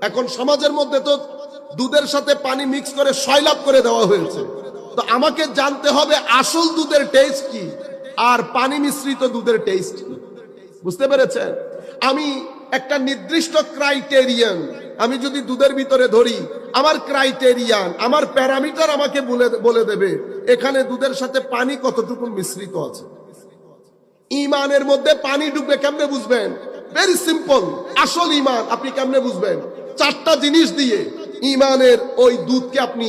এখন সমাজের মধ্যে তো দুধের সাথে পানি মিক্স করে সয়লাভ করে দেওয়া হয়েছে। তো আমাকে জানতে হবে আসল দুধের টেস্ট কি আর পানি মিশ্রিত দুধের টেস্ট কি। বুঝতে পেরেছেন? আমি একটা নির্দিষ্ট ক্রাইটেরিয়ান আমি যদি দুধের ভিতরে ধরি, আমার ক্রাইটেরিয়ান আমার প্যারামিটার আমাকে বলে দেবে, এখানে দুধের সাথে পানি কতটুকু মিশ্রিত আছে। ইমানের মধ্যে পানি ডুববে কেমনে বুঝবেন? ভেরি সিম্পল আসল ইমান, আপনি কেমনে বুঝবেন? চারটা জিনিস দিয়ে ইমানের ওই দুধকে আপনি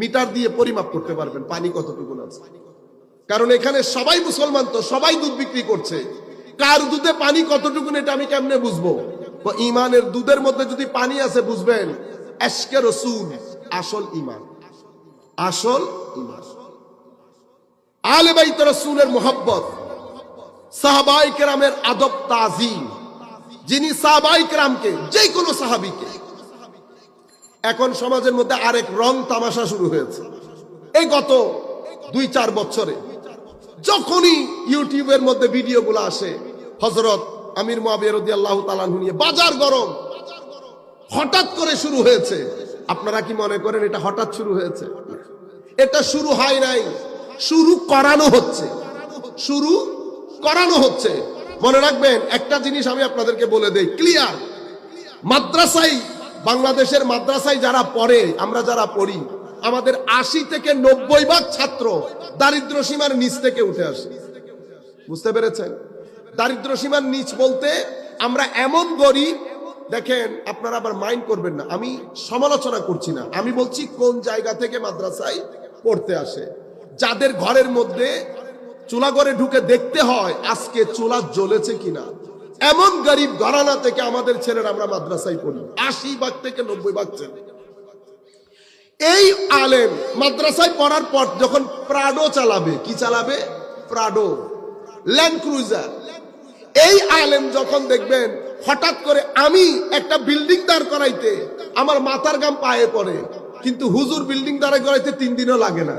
মিটার দিয়ে পরিমাপ করতে পারবেন, পানি কতটুকু আছে। কারণ এখানে সবাই মুসলমান তো, সবাই দুধ বিক্রি করছে। কার দুধে পানি কতটুকু এটা আমি কেমনে বুঝব? ইমানের দুধের মধ্যে যদি পানি আছে, বুঝবেন আসল ইমান। আসল ইমান। আলে বাইত রসুলের মোহাব্বত সাহাবাই কেরামের আদব তাজিম। যিনি সাহাবাই কেরামকে যে কোনো সাহাবিকে। এখন সমাজের মধ্যে আরেক রং তামাশা শুরু হয়েছে। এই গত দুই চার বছরে, যখনই ইউটিউবের মধ্যে ভিডিওগুলো আসে হজরত আমির মহাবির আল্লাহ নিয়ে বাজার গরম, হঠাৎ করে শুরু হয়েছে। আপনারা কি মনে করেন এটা হঠাৎ শুরু হয়েছে? এটা শুরু হয় নাই, শুরু করানো হচ্ছে। শুরু করানো হচ্ছে। মনে রাখবেন, একটা জিনিস আমি আপনাদেরকে বলে দেই ক্লিয়ার মাদ্রাসায়, বাংলাদেশের মাদ্রাসায় যারা পড়ে, আমরা যারা পড়ি, আমাদের আশি থেকে নব্বই ভাগ ছাত্র দারিদ্র সীমার নিচ থেকে উঠে আসে। বুঝতে পেরেছেন? দারিদ্র সীমার নিচ বলতে আমরা এমন গরিব, দেখেন, আপনারা আবার মাইন্ড করবেন না, আমি সমালোচনা করছি না, আমি বলছি কোন জায়গা থেকে মাদ্রাসায় পড়তে আসে। যাদের ঘরের মধ্যে চুলা ঘরে ঢুকে দেখতে হয়, আজকে চুলা জ্বলেছে কিনা। এমন গরিব ঘরানা থেকে আমাদের ছেলেরা আমরা মাদ্রাসায় পড়ি। আশি ভাগ থেকে নব্বই ভাগ ছেলে। এই আলেম মাদ্রাসায় পড়ার পর যখন প্রাডো চালাবে, কি চালাবে? প্রাডো। Land cruiser. এই আলেম যখন দেখবেন, হঠাৎ করে আমি একটা বিল্ডিং দাঁড় করাইতে, আমার মাথার গাম পায়ে পড়ে, কিন্তু হুজুর বিল্ডিং দাঁড় করাইতে তিন দিনও লাগে না।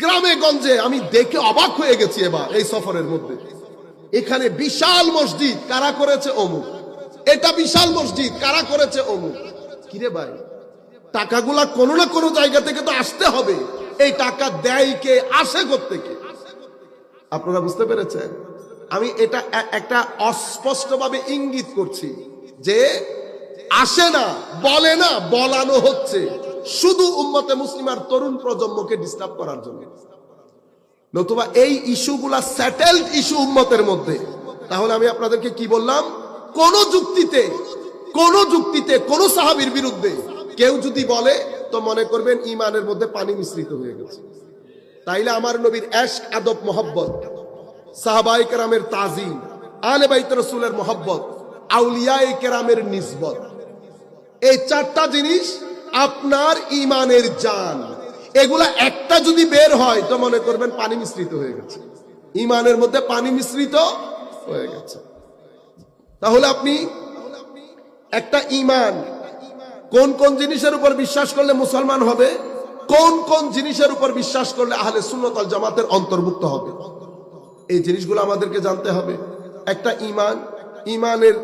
গ্রামে গঞ্জে আমি দেখে অবাক হয়ে গেছি এবার এই সফরের মধ্যে। এখানে বিশাল মসজিদ, কারা করেছে অমুক? এটা বিশাল মসজিদ, কারা করেছে অমুক? কিরে ভাই, টাকাগুলা কোনো না কোনো জায়গা থেকে তো আসতে হবে। এই টাকা দেয় কে, আসে থেকে আপনারা বুঝতে পেরেছেন? আমি এটা একটা অস্পষ্টভাবে ইঙ্গিত করছি যে আসে না, বলে না, বলানো হচ্ছে। শুধু উম্মতে মুসলিমার তরুণ প্রজন্মকে ডিস্টার্ব করার জন্য। নতুবা এই ইস্যুগুলা সেটেলড ইস্যু উম্মতের মধ্যে। তাহলে আমি আপনাদেরকে কি বললাম? কোন যুক্তিতে কোন যুক্তিতে, কোন সাহাবীর বিরুদ্ধে কেউ যদি বলে, তো মনে করবেন ইমানের মধ্যে পানি মিশ্রিত হয়ে গেছে। তাইলে আমার নবীর এশক, আদব, মোহব্বত সাহাবাই কেরামের তাজিম আলে বাইত রসুলের মোহব্বত আউলিয়াই কেরামের নিসবত, এই চারটা জিনিস আপনার ইমানের জান। এগুলা একটা যদি বের হয় তো মনে করবেন পানি মিশ্রিত হয়ে গেছে। ইমানের মধ্যে পানি মিশ্রিত হয়ে গেছে। তাহলে আপনি একটা ইমান, কোন কোন জিনিসের উপর বিশ্বাস করলে মুসলমান হবে? কোন কোন জিনিসের উপর বিশ্বাস করলে আহলে সুন্নতল জামাতের অন্তর্ভুক্ত হবে? এই জিনিসগুলো আমাদেরকে জানতে হবে। একটা ইমান, ইমানের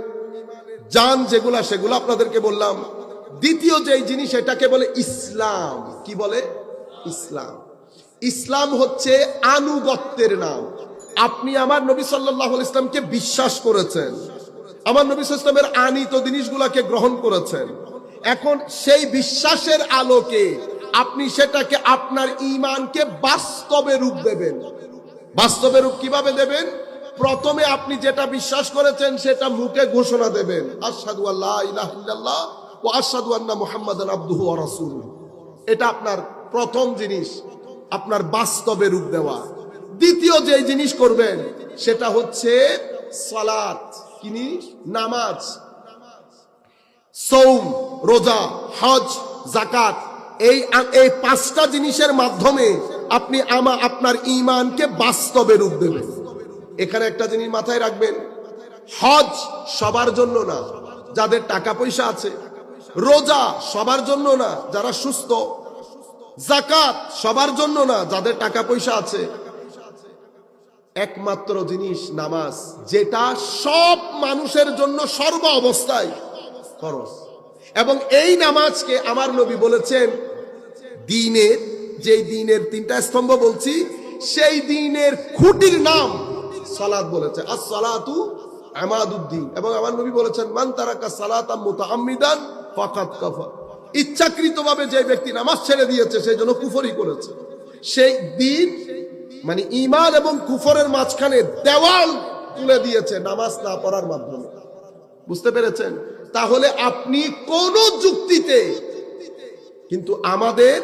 জান যেগুলা, সেগুলো আপনাদেরকে বললাম। দ্বিতীয় যে জিনিস এটাকে বলে ইসলাম। কি বলে? ইসলাম। ইসলাম হচ্ছে আনুগত্যের নাম। আপনি আমার নবী সাল্লাহ ইসলামকে বিশ্বাস করেছেন। আমার নবী ইসলামের আনিত জিনিসগুলাকে গ্রহণ করেছেন। এখন সেই বিশ্বাসের আলোকে আপনি সেটাকে আপনার ইমানকে বাস্তবে রূপ দেবেন। বাস্তবে রূপ কীভাবে দেবেন? প্রথমে আপনি যেটা বিশ্বাস করেছেন সেটা মুখে ঘোষণা দেবেন। আশহাদু আল্লাহ ইলাহা ও আন্না মুহাম্মাদান আবদুহু ওয়া রাসূলুহু। এটা আপনার প্রথম জিনিস, আপনার বাস্তবে রূপ দেওয়া। দ্বিতীয় যে জিনিস করবেন, সেটা হচ্ছে সালাত। কি জিনিস? নামাজ। সৌম রোজা, হজ জাকাত এই এই পাঁচটা জিনিসের মাধ্যমে আপনি আমা আপনার ইমানকে বাস্তবে রূপ দেবেন। এখানে একটা জিনিস মাথায় রাখবেন। হজ সবার জন্য না, যাদের টাকা পয়সা আছে। রোজা সবার জন্য না, যারা সুস্থ। জাকাত সবার জন্য না, যাদের টাকা পয়সা আছে। একমাত্র জিনিস নামাজ, যেটা সব মানুষের জন্য সর্ব অবস্থায় খরচ এবং এই নামাজকে আমার নবী বলেছেন, দিনের, যেই দিনের তিনটা স্তম্ভ বলছি, সেই দিনের খুঁটির নাম সালাত বলেছে। আর সালাতু আমাদুদ্দিন। এবং আমার নবী বলেছেন, মান তারাকা সালাতাম মুতাআম্মিদান ফাকাত কাফার ইচ্ছাকৃতভাবে যে ব্যক্তি নামাজ ছেড়ে দিয়েছে, সেই জন্য কুফরি করেছে। সেই দিন মানে ইমান এবং কুফরের মাঝখানে দেওয়াল তুলে দিয়েছে নামাজ না পড়ার মাধ্যমে। বুঝতে পেরেছেন? তাহলে আপনি কোন যুক্তিতে, কিন্তু আমাদের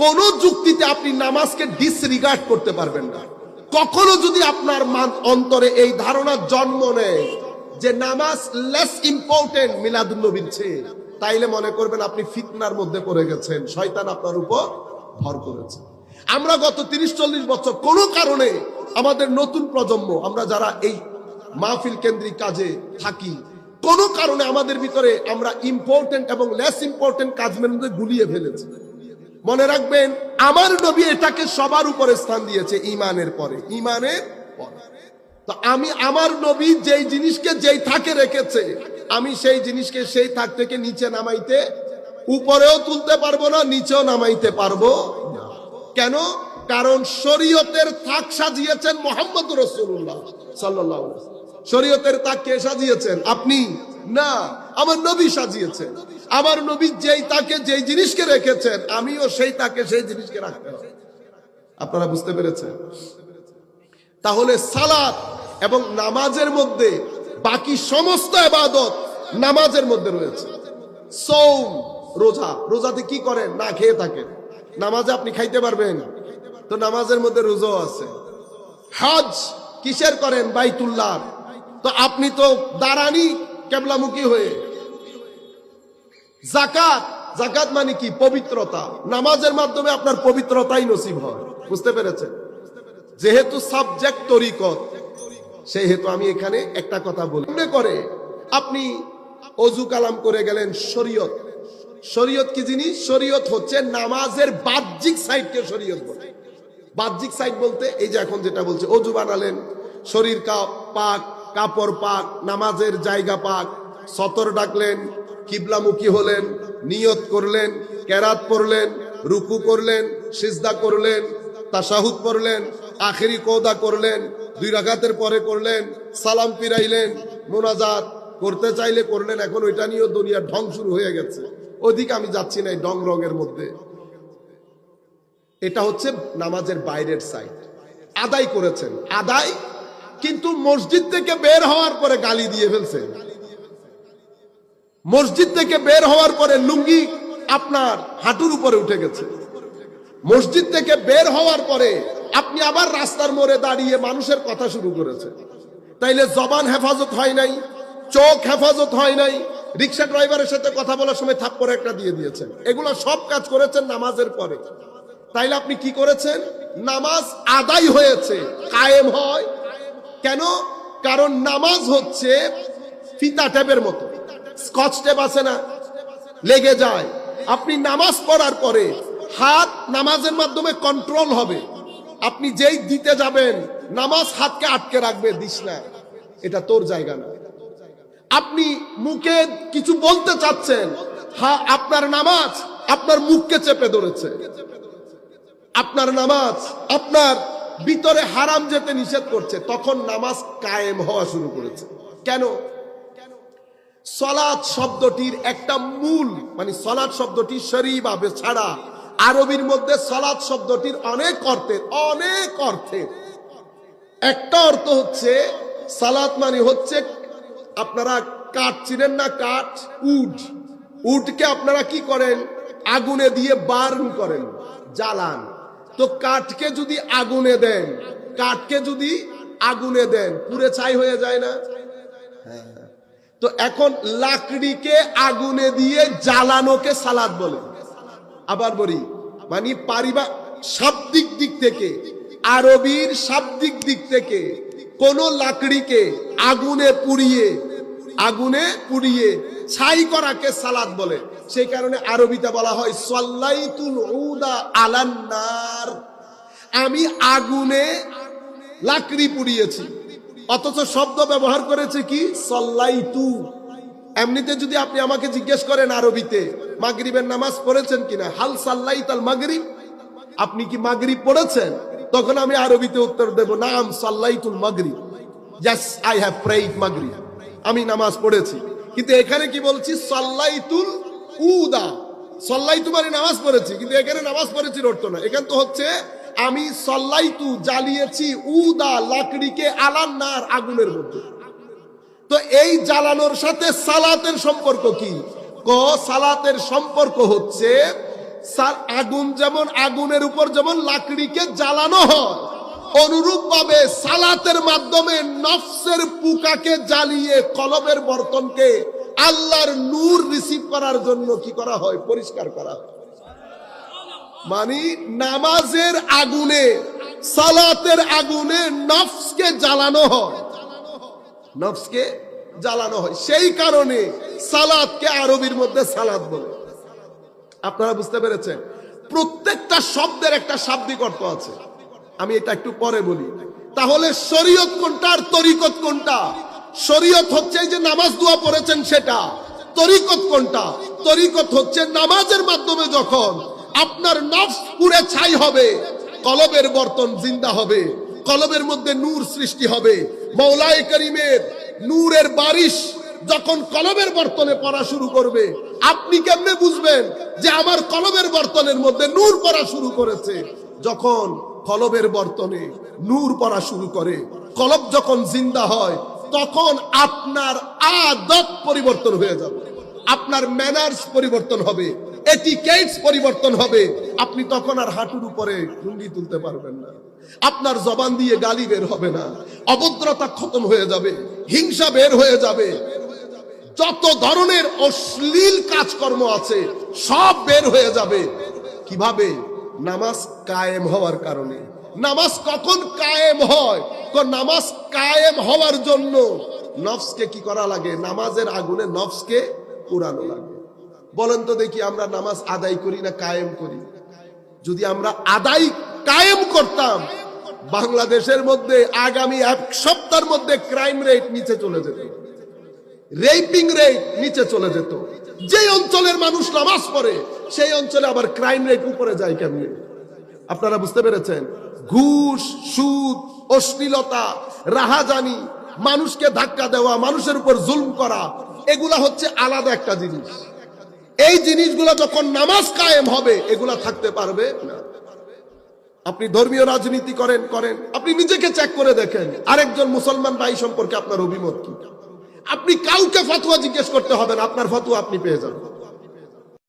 কোন যুক্তিতে আপনি নামাজকে ডিসরিগার্ড করতে পারবেন না। কখনো যদি আপনার অন্তরে এই ধারণা জন্ম নেয় যে নামাজ লেস ইম্পর্টেন্ট মিলাদুল নবীর চেয়ে। তাইলে মনে করবেন আপনি ফিতনার মধ্যে পড়ে গেছেন, শয়তান আপনার উপর ভর করেছে। আমরা গত তিরিশ চল্লিশ বছর কোনো কারণে আমাদের নতুন প্রজন্ম, আমরা যারা এই মাহফিল কেন্দ্রিক কাজে থাকি, কোনো কারণে আমাদের ভিতরে আমরা ইম্পর্টেন্ট এবং লেস ইম্পর্টেন্ট কাজের মধ্যে গুলিয়ে ফেলেছি। মনে রাখবেন, আমার নবী এটাকে সবার উপরে স্থান দিয়েছে ইমানের পরে ইমানের পরে। আমি আমার নবী যেই জিনিসকে যেই থাকে রেখেছে, আমি সেই জিনিসকে সেই থাক থেকে নিচে নামাইতে, উপরেও তুলতে পারব না, নিচেও নামাইতে পারব কেন? কারণ শরীয়তের থাক সাজিয়েছেন মোহাম্মদ রসুল্লাহ সাল্লাহ শরীয়তের তাক কে সাজিয়েছেন? আপনি? না, আমার নবী সাজিয়েছেন। আমার নবী যেই তাকে যেই জিনিসকে রেখেছেন, আমিও সেই তাকে সেই জিনিসকে রাখতে আপনারা বুঝতে পেরেছেন? তাহলে সালাত এবং নামাজের মধ্যে বাকি সমস্ত আবাদত নামাজের মধ্যে রয়েছে। সৌম রোজা। রোজাতে কি করেন? না খেয়ে থাকেন। নামাজে আপনি খাইতে পারবেন। তো নামাজের মধ্যে রোজাও আছে। হজ কিসের করেন? বাইতুল্লাহ। তো আপনি তো দাঁড়ানি কেবলামুখী হয়ে। জাকাত জাকাত মানে কি? পবিত্রতা। নামাজের মাধ্যমে আপনার পবিত্রতাই নসিব হয়। বুঝতে পেরেছেন? যেহেতু সাবজেক্ট তরিকত সেই হেতু আমি এখানে একটা কথা বলি। মনে করে আপনি অজু কালাম করে গেলেন শরীয়ত। শরীয়ত কি জিনিস? শরীয়ত হচ্ছে নামাজের বাহ্যিক সাইডকে শরীয়ত বলে। বাহ্যিক সাইড বলতে এই যে এখন যেটা বলছে, অজু বানালেন, শরীর পাক, কাপড় পাক, নামাজের জায়গা পাক, সতর ডাকলেন, কিবলামুখী হলেন, নিয়ত করলেন, কেরাত পড়লেন, রুকু করলেন, সিজদা করলেন, তাশাহুদ পড়লেন, আখেরি কৌদা করলেন দুই রাকাতের পরে করলেন, সালাম ফিরাইলেন, মোনাজাত করতে চাইলে করলেন, এখন ওইটা নিয়েও দুনিয়ার ঢং শুরু হয়ে গেছে। ওদিকে আমি যাচ্ছি না এই ডং রঙের মধ্যে। এটা হচ্ছে নামাজের বাইরের সাইড আদায় করেছেন। আদায়, কিন্তু মসজিদ থেকে বের হওয়ার পরে গালি দিয়ে ফেলছেন। মসজিদ থেকে বের হওয়ার পরে লুঙ্গি আপনার হাঁটুর উপরে উঠে গেছে। মসজিদ থেকে বের হওয়ার পরে আপনি আবার রাস্তার মোড়ে দাঁড়িয়ে মানুষের কথা শুরু করেছেন। তাইলে জবান হেফাজত হয় নাই, চোখ হেফাজত হয় নাই, রিক্সা ড্রাইভারের সাথে কথা বলার সময় থাপ্পড় একটা দিয়ে দিয়েছেন। এগুলো সব কাজ করেছেন নামাজের পরে। তাইলে আপনি কি করেছেন? নামাজ আদায় হয়েছে, কায়েম হয়। কেন? কারণ নামাজ হচ্ছে ফিতা টেপের মতো। স্কচ টেপ আছে না? লেগে যায়। আপনি নামাজ পড়ার পরে হাত নামাজের মাধ্যমে কন্ট্রোল হবে। আপনি যেই দিতে যাবেন, নামাজ হাতকে আটকে রাখবে, দিস না। এটা তোর জায়গা না। আপনি মুখে কিছু বলতে চাচ্ছেন হ্যাঁ আপনার নামাজ আপনার মুখকে চেপে ধরেছে। আপনার নামাজ আপনার ভিতরে হারাম যেতে নিষেধ করছে, তখন নামাজ কায়েম হওয়া শুরু করেছে। কেন? সলাৎ শব্দটির একটা মূল মানে সলাৎ শব্দটি শরীভাবে ছাড়া আরবির মধ্যে সলাৎ শব্দটির অনেক অর্থের অনেক অর্থের একটা অর্থ হচ্ছে, সালাত মানে হচ্ছে, আপনারা কাঠ চিনেন না, কাঠ উড উডকে আপনারা কি করেন? আগুনে দিয়ে বার্ন করেন, জ্বালান। তো কাঠকে যদি আগুনে দেন, কাঠকে যদি আগুনে দেন পুরে ছাই হয়ে যায় না? তো এখন লাকড়িকে আগুনে দিয়ে জ্বালানোকে সালাদ বলে। আবার বলি মানে পারিবা শাব্দিক দিক থেকে, আরবির শাব্দিক দিক থেকে কোন লাকড়িকে আগুনে পুড়িয়ে আগুনে পুড়িয়ে ছাই করাকে সালাদ বলে। সেই কারণে আরবিতে বলা হয়, সল্লাইতুল উদা আলান্নার আমি আগুনে লাকড়ি পুড়িয়েছি। অথচ শব্দ ব্যবহার করেছে কি? সল্লাইতু। এমনিতে যদি আপনি আমাকে জিজ্ঞেস করেন আরবিতে, মাগরিবের নামাজ পড়েছেন কিনা? হাল সাল্লাই তাল মাগরিব। আপনি কি মাগরিব পড়েছেন? তখন আমি আরবিতে উত্তর দেব, নাম সাল্লাইতুল মাগরিব। ইয়াস আই হ্যাভ প্রেইড মাগরিব। আমি নামাজ পড়েছি। কিন্তু এখানে কি বলছি? সাল্লাইতুল উদা। সল্লাইতু মানে নামাজ পড়েছি, কিন্তু এখানে নামাজ পড়েছি অর্থ না এখান তো হচ্ছে, আমি সল্লাইতু জ্বালিয়েছি উদা লাকড়িকে আলান্নার আগুনের মধ্যে। তো এই জ্বালানোর সাথে সালাতের সম্পর্ক কি? ক, সালাতের সম্পর্ক হচ্ছে আগুন যেমন আগুনের উপর যেমন লাকড়িকে জ্বালানো হয় অনুরূপ ভাবে সালাতের মাধ্যমে নফসের পুকাকে জ্বালিয়ে কলবের বর্তনকে আল্লাহর নূর রিসিভ করার জন্য কি করা হয়? পরিষ্কার করা হয়। মানে নামাজের আগুনে, সালাতের আগুনে নফসকে জ্বালানো হয়। নফসকে জ্বালানো হয়। সেই কারণে সালাদকে আরবির মধ্যে সালাদ বলে। আপনারা বুঝতে পেরেছেন? প্রত্যেকটা শব্দের একটা শাব্দিক অর্থ আছে। আমি এটা একটু পরে বলি। তাহলে শরীয়ত কোনটা আর তরিকত কোনটা? শরীয়ত হচ্ছে যে নামাজ দোয়া পড়েছেন সেটা। তরিকত কোনটা? তরিকত হচ্ছে নামাজের মাধ্যমে যখন আপনার নফস পুরে ছাই হবে, কলবের বর্তন জিন্দা হবে কলবের মধ্যে নূর সৃষ্টি হবে। মৌলায় করিমের নূরের বারিশ যখন কলবের বর্তনে পড়া শুরু করবে, আপনি কেমনে বুঝবেন যে আমার কলবের বর্তনের মধ্যে নূর পড়া শুরু করেছে? যখন কলবের বর্তনে নূর পড়া শুরু করে কলব যখন জিন্দা হয়, তখন আপনার আদত পরিবর্তন হয়ে যাবে। আপনার ম্যানার্স পরিবর্তন হবে। এটিকেটস পরিবর্তন হবে। আপনি তখন আর হাঁটুর উপরে লুঙ্গি তুলতে পারবেন না। আপনার জবান দিয়ে গালি বের হবে না। অভদ্রতা খতম হয়ে যাবে। হিংসা বের হয়ে যাবে। যত ধরনের অশ্লীল কাজকর্ম আছে, সব বের হয়ে যাবে। কীভাবে? নামাজ কায়েম হওয়ার কারণে। নামাজ কখন কায়েম হয়? নামাজ কায়েম হওয়ার জন্য। নফসকে কি করা লাগে? নামাজের আগুনে নফসকে পুরানো লাগে। বলেন তো দেখি আমরা নামাজ আদায় করি না কায়েম করি? যদি আমরা আদায় কায়েম করতাম, বাংলাদেশের মধ্যে আগামী এক সপ্তাহের মধ্যে ক্রাইম রেট নিচে চলে যেত। রেপিং রেট নিচে চলে যেত। যে অঞ্চলের মানুষ নামাজ পড়ে, সেই অঞ্চলে আবার ক্রাইম রেট উপরে যায় কেমনে? আপনারা বুঝতে পেরেছেন? ঘুষ, সুদ, অশ্লীলতা, রাহাজানি, মানুষকে ধাক্কা দেওয়া, মানুষের উপর জুলম করা, এগুলা হচ্ছে আলাদা একটা জিনিস। এই জিনিসগুলো যখন নামাজ কায়েম হবে, এগুলা থাকতে পারবে না। আপনি ধর্মীয় রাজনীতি করেন করেন। আপনি নিজেকে চেক করে দেখেন, আরেকজন মুসলমান ভাই সম্পর্কে আপনার অভিমত কি? আপনি কাউকে ফতোয়া জিজ্ঞেস করতে হবে না, আপনার ফতোয়া আপনি পেয়ে যাবেন।